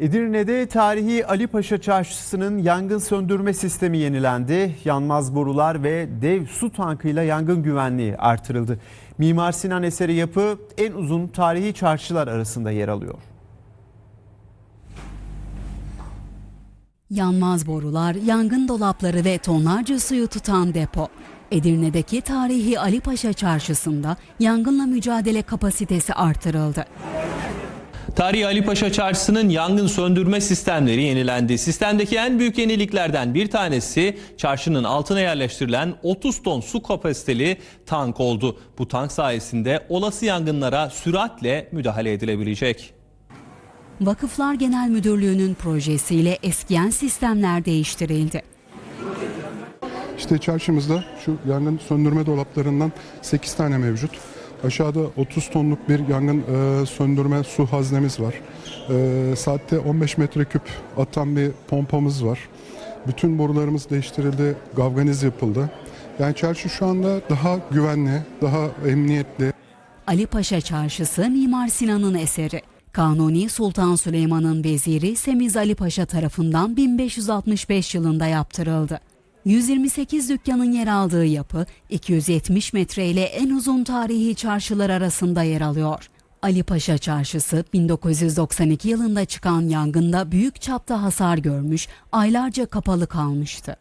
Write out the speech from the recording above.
Edirne'de tarihi Ali Paşa Çarşısı'nın yangın söndürme sistemi yenilendi. Yanmaz borular ve dev su tankıyla yangın güvenliği artırıldı. Mimar Sinan eseri yapı en uzun tarihi çarşılar arasında yer alıyor. Yanmaz borular, yangın dolapları ve tonlarca suyu tutan depo. Edirne'deki tarihi Ali Paşa Çarşısı'nda yangınla mücadele kapasitesi artırıldı. Tarihi Ali Paşa Çarşısı'nın yangın söndürme sistemleri yenilendi. Sistemdeki en büyük yeniliklerden bir tanesi çarşının altına yerleştirilen 30 ton su kapasiteli tank oldu. Bu tank sayesinde olası yangınlara süratle müdahale edilebilecek. Vakıflar Genel Müdürlüğü'nün projesiyle eskiyen sistemler değiştirildi. İşte çarşımızda şu yangın söndürme dolaplarından 8 tane mevcut. Aşağıda 30 tonluk bir yangın e, söndürme su haznemiz var. E, saatte 15 metreküp atan bir pompamız var. Bütün borularımız değiştirildi, galvaniz yapıldı. Yani çarşı şu anda daha güvenli, daha emniyetli. Ali Paşa Çarşısı Mimar Sinan'ın eseri. Kanuni Sultan Süleyman'ın veziri Semiz Ali Paşa tarafından 1565 yılında yaptırıldı. 128 dükkanın yer aldığı yapı 270 metre ile en uzun tarihi çarşılar arasında yer alıyor. Ali Paşa Çarşısı 1992 yılında çıkan yangında büyük çapta hasar görmüş, aylarca kapalı kalmıştı.